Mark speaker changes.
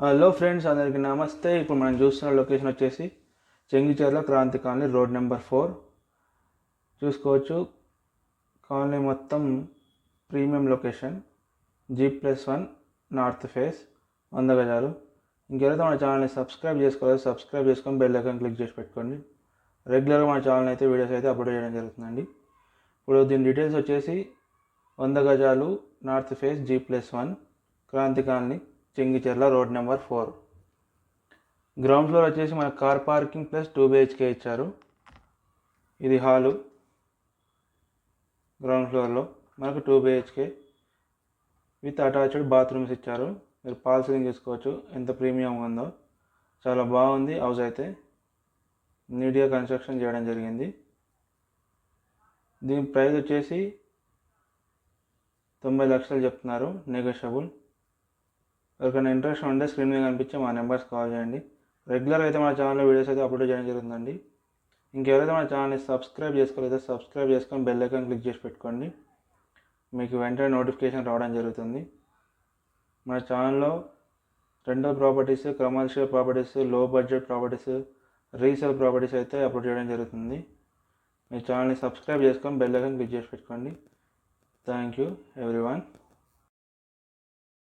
Speaker 1: Hello friends అందరికీ నమస్తే. ఇప్పుడు మనం చూస్తున్న లొకేషన్ వచ్చేసి Chengicherla Kranti colony road number four చూసుకోవచ్చు. కాలనీ మొత్తం premium location G plus one north face వంద గజాలు ఇంకెవరైతే మన ఛానల్ని సబ్స్క్రైబ్ చేసుకోలేదు సబ్స్క్రైబ్ చేసుకొని బెల్ ఐకాన్ క్లిక్ చేసి పెట్టుకోండి. రెగ్యులర్గా మన ఛానల్ అయితే వీడియోస్ అయితే అప్లోడ్ చేయడం జరుగుతుందండి. ఇప్పుడు దీని డీటెయిల్స్ వచ్చేసి వంద గజాలు north face G plus one Kranti colony. Chengicherla road number four. Ground floor వచ్చేసి మన car parking plus two BHK ఇచ్చారు. ఇది హాలు. గ్రౌండ్ ఫ్లోర్లో మనకు two BHK with attached bathrooms ఇచ్చారు. మీరు పాల్ సీలింగ్ ఎంత ప్రీమియం ఉందో. చాలా బాగుంది. హౌస్ అయితే నీట్గా కన్స్ట్రక్షన్ చేయడం జరిగింది. దీని ప్రైస్ వచ్చేసి తొంభై లక్షలు చెప్తున్నారు. నెగోషియబుల్. ఎవరికైనా ఇంట్రెస్ట్ ఉంటే స్క్రీన్ మీద కనిపించే మా నెంబర్స్ కాల్ చేయండి. రెగ్యులర్ అయితే మన ఛానల్లో వీడియోస్ అయితే అప్లోడ్ చేయడం జరుగుతుందండి. ఇంకెవరైతే మన ఛానల్ని సబ్స్క్రైబ్ చేసుకోలేదో సబ్స్క్రైబ్ చేసుకొని బెల్ ఐకాన్ క్లిక్ చేసి పెట్టుకోండి. మీకు వెంటనే నోటిఫికేషన్ రావడం జరుగుతుంది. మన ఛానల్లో రెండో ప్రాపర్టీస్ కమర్షియల్ ప్రాపర్టీస్లో బడ్జెట్ ప్రాపర్టీస్ రీసేల్ ప్రాపర్టీస్ అయితే అప్లోడ్ చేయడం జరుగుతుంది. మీ ఛానల్ని సబ్స్క్రైబ్ చేసుకొని బెల్ ఐకాన్ క్లిక్ చేసి పెట్టుకోండి. Thank you everyone